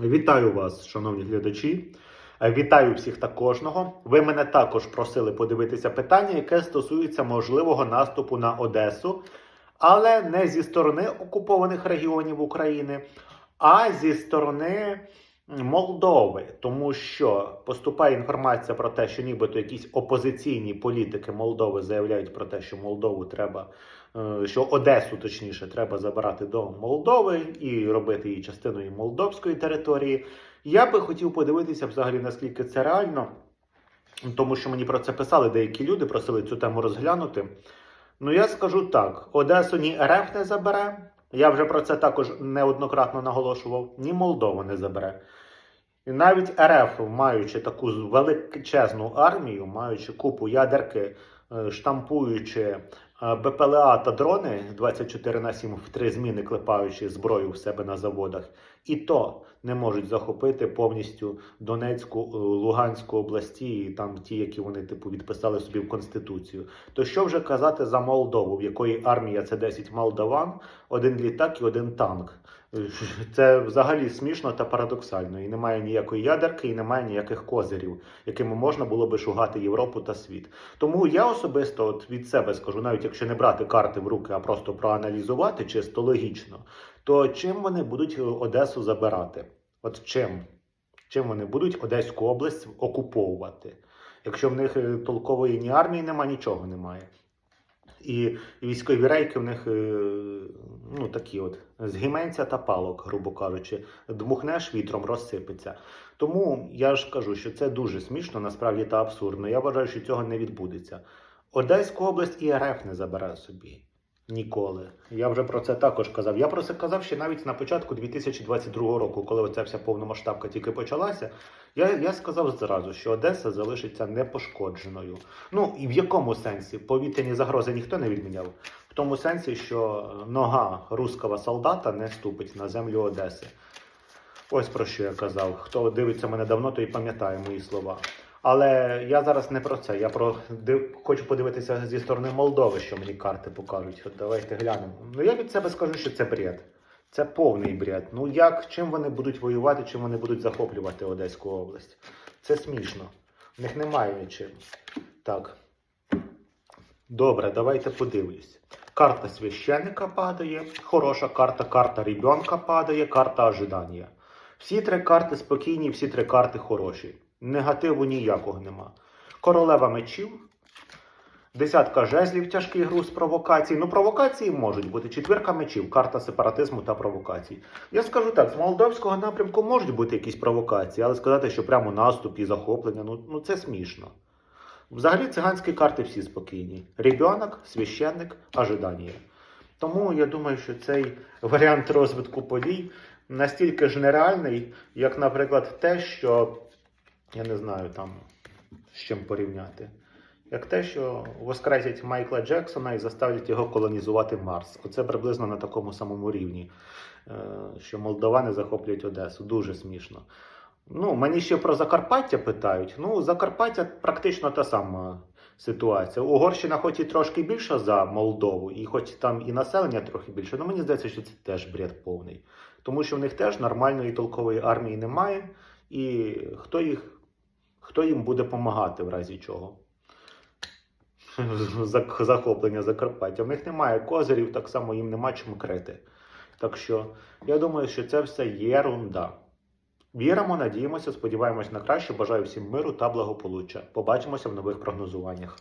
Вітаю вас, шановні глядачі. Е, Вітаю всіх та кожного. Ви мене також просили подивитися питання, яке стосується можливого наступу на Одесу, але не зі сторони окупованих регіонів України, а зі сторони Молдови, тому що поступає інформація про те, що нібито якісь опозиційні політики Молдови заявляють про те, що Молдову треба, е, що Одесу точніше треба забирати до Молдови і робити її частиною молдовської території. Я би хотів подивитися взагалі наскільки це реально, тому що мені про це писали деякі люди, просили цю тему розглянути. Ну я скажу так: Одесу ні РФ не забере. Я вже про це також неоднократно наголошував, ні Молдова не забере. І навіть РФ, маючи таку величезну армію, маючи купу ядерки, е, штампуючи е, БПЛА та дрони 24 на 7 в три зміни, клепаючи зброю в себе на заводах, і то не можуть захопити повністю Донецьку, е, Луганську області, і там ті, які вони типу відписали собі в конституцію. То що вже казати за Молдову, в якої армія це 10 молдаван, один літак і один танк. Це взагалі смішно та парадоксально. І немає ніякої ядерки, і немає ніяких козирів, якими можна було би шугати Європу та світ. Тому я особисто от від себе скажу, навіть якщо не брати карти в руки, а просто проаналізувати чисто логічно, то чим вони будуть Одесу забирати? От чим? Чим вони будуть Одеську область окуповувати? Якщо в них е, толкової ні армії немає, нічого немає. І, військові рейки в них е, ну такі от з та палок, грубо кажучи, дмухнеш вітром, розсипеться. Тому я ж кажу, що це дуже смішно, насправді та абсурдно. Я вважаю, що цього не відбудеться. Одеську область і РФ не забере собі. Ніколи. Я вже про це також казав. Я про це казав ще навіть на початку 2022 року, коли оця вся повномасштабка тільки почалася. Я, я сказав зразу, що Одеса залишиться непошкодженою. Ну і в якому сенсі? Повітряні загрози ніхто не відміняв. В тому сенсі, що нога руского солдата не ступить на землю Одеси. Ось про що я казав. Хто дивиться мене давно, той пам'ятає мої слова. Але я зараз не про це. Я про хочу подивитися зі сторони Молдови, що мені карти покажуть. От давайте глянемо. Ну я від себе скажу, що це бред. Це повний бред. Ну як чим вони будуть воювати, чим вони будуть захоплювати Одеську область? Це смішно. В них немає нічим. Так. Добре, давайте подивлюсь. Карта священника падає, хороша карта, карта ребенка падає, карта ожидання. Всі три карти спокійні, всі три карти хороші. Негативу ніякого нема. Королева мечів, десятка жезлів, тяжкий груз провокацій. Ну, провокації можуть бути. Четвірка мечів, карта сепаратизму та провокацій. Я скажу так: з молдовського напрямку можуть бути якісь провокації, але сказати, що прямо наступ і захоплення, ну, ну це смішно. Взагалі циганські карти всі спокійні. Ребенок, священник, ожидання. Тому я думаю, що цей варіант розвитку подій настільки ж нереальний, як, наприклад, те, що я не знаю там з чим порівняти. Як те, що воскресять Майкла Джексона і заставлять його колонізувати Марс. Оце приблизно на такому самому рівні, е, що молдовани захоплюють Одесу. Дуже смішно. Ну, мені ще про Закарпаття питають. Ну, Закарпаття практично та сама ситуація. Угорщина, хоч і трошки більша за Молдову, і хоч там і населення трохи більше, але мені здається, що це теж бред повний. Тому що в них теж нормальної толкової армії немає, і хто їх, хто їм буде допомагати в разі чого? Захоплення Закарпаття. В них немає козирів, так само їм нема чим крити. Так що я думаю, що це все єрунда. Віримо, надіємося, сподіваємось на краще. Бажаю всім миру та благополуччя. Побачимося в нових прогнозуваннях.